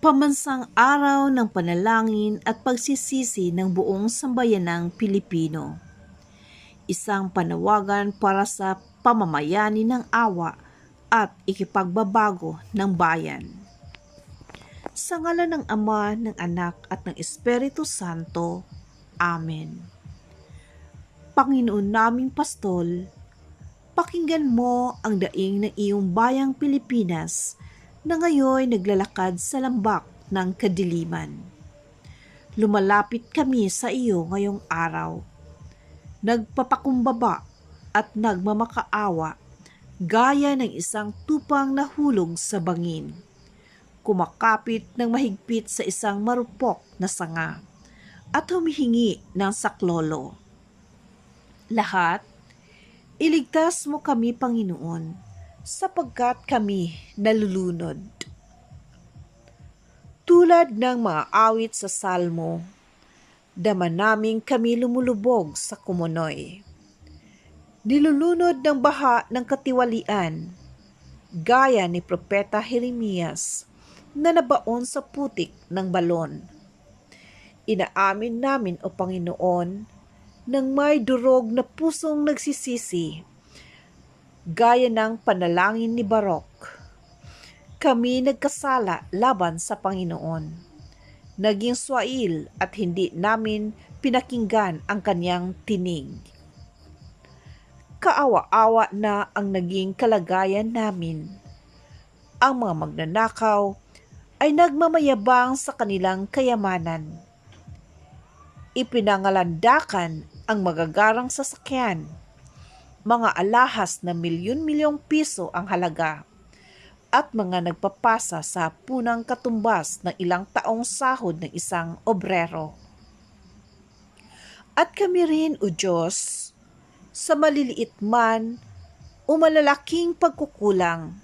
pamansang araw ng panalangin at pagsisisi ng buong sambayanang Pilipino. Isang panawagan para sa pamamayani ng awa at ikipagbabago ng bayan. Sa ngalan ng Ama, ng Anak at ng Espiritu Santo. Amen. Panginoon naming Pastol, pakinggan mo ang daing ng iyong bayang Pilipinas na ngayon naglalakad sa lambak ng kadiliman. Lumalapit kami sa iyo ngayong araw. Nagpapakumbaba at nagmamakaawa gaya ng isang tupang nahulog sa bangin. Kumakapit ng mahigpit sa isang marupok na sanga at humihingi ng saklolo. Lahat, iligtas mo kami, Panginoon, sapagkat kami nalulunod. Tulad ng mga awit sa salmo, dama naming kami lumulubog sa kumunoy. Nilulunod ng baha ng katiwalian, gaya ni Propeta Jeremias na nabaon sa putik ng balon. Inaamin namin, O Panginoon, nang may durog na pusong nagsisisi gaya ng panalangin ni Barok. Kami nagkasala laban sa Panginoon. Naging swail at hindi namin pinakinggan ang kanyang tinig. Kaawa-awa na ang naging kalagayan namin. Ang mga magnanakaw ay nagmamayabang sa kanilang kayamanan. Ipinangalandakan ang magagarang sasakyan mga alahas na milyon-milyong piso ang halaga at mga nagpapasa sa punang katumbas ng ilang taong sahod ng isang obrero. At kami rin, O Diyos, sa maliliit man o malalaking pagkukulang,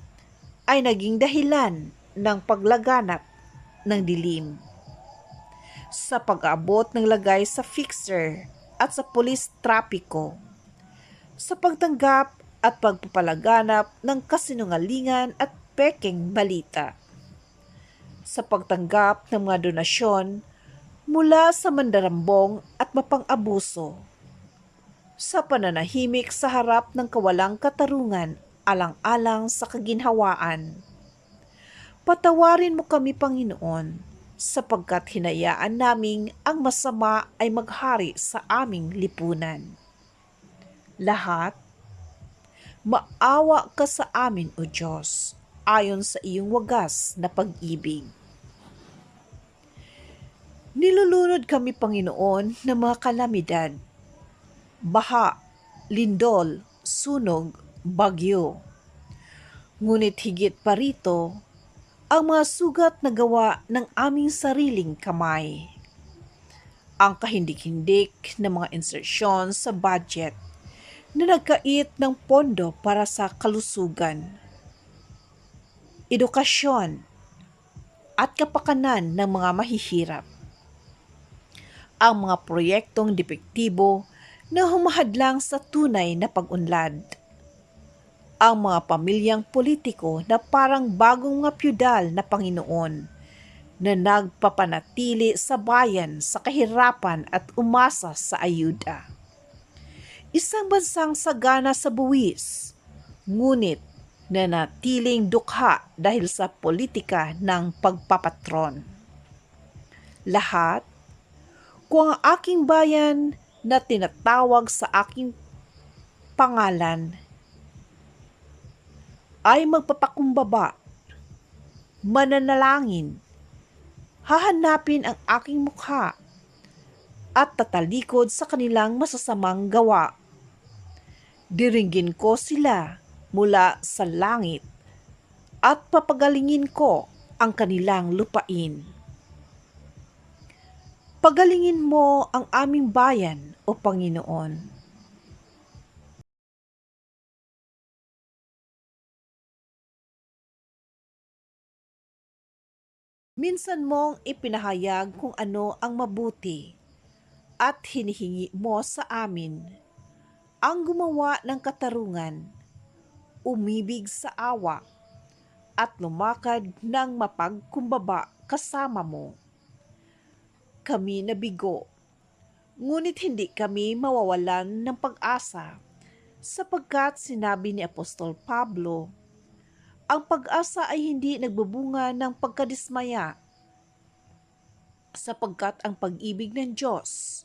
ay naging dahilan ng paglaganap ng dilim. Sa pag-abot ng lagay sa fixer at sa polis trapiko, sa pagtanggap at pagpapalaganap ng kasinungalingan at peking balita. Sa pagtanggap ng mga donasyon mula sa mandarambong at mapang-abuso. Sa pananahimik sa harap ng kawalang katarungan alang-alang sa kaginhawaan. Patawarin mo kami, Panginoon, sapagkat hinayaan naming ang masama ay maghari sa aming lipunan lahat, maawa ka sa amin, O Diyos, ayon sa iyong wagas na pag-ibig. Nilulunod kami, Panginoon, ng mga kalamidad, baha, lindol, sunog, bagyo. Ngunit higit pa rito, ang mga sugat na gawa ng aming sariling kamay. Ang kahindik-hindik na mga insersyon sa budget na nagkait ng pondo para sa kalusugan, edukasyon, at kapakanan ng mga mahihirap. Ang mga proyektong depektibo na humahadlang sa tunay na pag-unlad. Ang mga pamilyang politiko na parang bagong mga pyudal na Panginoon na nagpapanatili sa bayan sa kahirapan at umasa sa ayuda isang bansang sagana sa buwis, ngunit na natiling dukha dahil sa politika ng pagpapatron. Lahat, kung ang aking bayan na tinatawag sa aking pangalan ay magpapakumbaba, mananalangin, hahanapin ang aking mukha at tatalikod sa kanilang masasamang gawa diringgin ko sila mula sa langit at papagalingin ko ang kanilang lupain. Pagalingin mo ang aming bayan, O Panginoon. Minsan mong ipinahayag kung ano ang mabuti at hinihingi mo sa amin ang gumawa ng katarungan, umibig sa awa, at lumakad ng mapagkumbaba kasama mo. Kami nabigo, ngunit hindi kami mawawalan ng pag-asa sapagkat sinabi ni Apostol Pablo, ang pag-asa ay hindi nagbubunga ng pagkadismaya sapagkat ang pag-ibig ng Diyos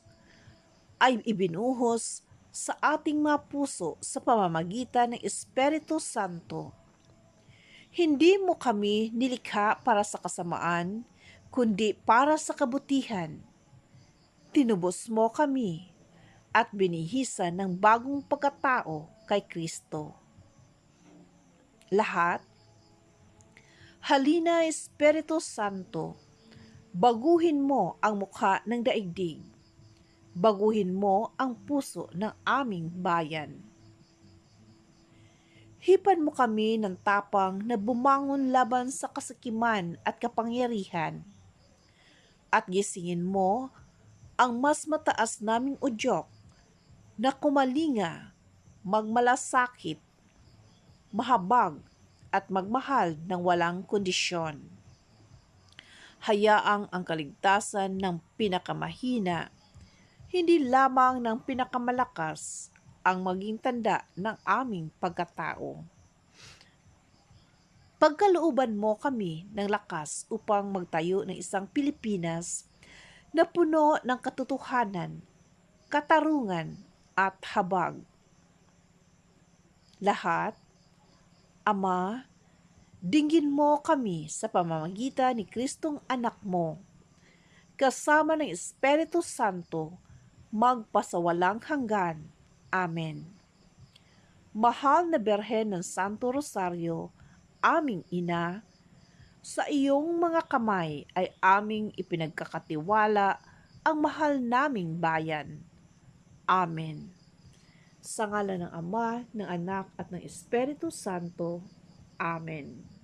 ay ibinuhos sa ating mga puso sa pamamagitan ng Espiritu Santo. Hindi mo kami nilikha para sa kasamaan, kundi para sa kabutihan. Tinubos mo kami at binihisan ng bagong pagkatao kay Kristo. Lahat, halina Espiritu Santo, baguhin mo ang mukha ng daigdig baguhin mo ang puso ng aming bayan. Hipan mo kami ng tapang na bumangon laban sa kasakiman at kapangyarihan. At gisingin mo ang mas mataas naming udyok na kumalinga, magmalasakit, mahabag at magmahal ng walang kondisyon. Hayaang ang kaligtasan ng pinakamahina hindi lamang ng pinakamalakas ang maging tanda ng aming pagkatao. Pagkalooban mo kami ng lakas upang magtayo ng isang Pilipinas na puno ng katotohanan, katarungan at habag. Lahat, Ama, dinggin mo kami sa pamamagitan ni Kristong anak mo, kasama ng Espiritu Santo, magpasawalang hanggan. Amen. Mahal na Berhen ng Santo Rosario, aming ina, sa iyong mga kamay ay aming ipinagkakatiwala ang mahal naming bayan. Amen. Sa ngala ng Ama, ng Anak at ng Espiritu Santo. Amen.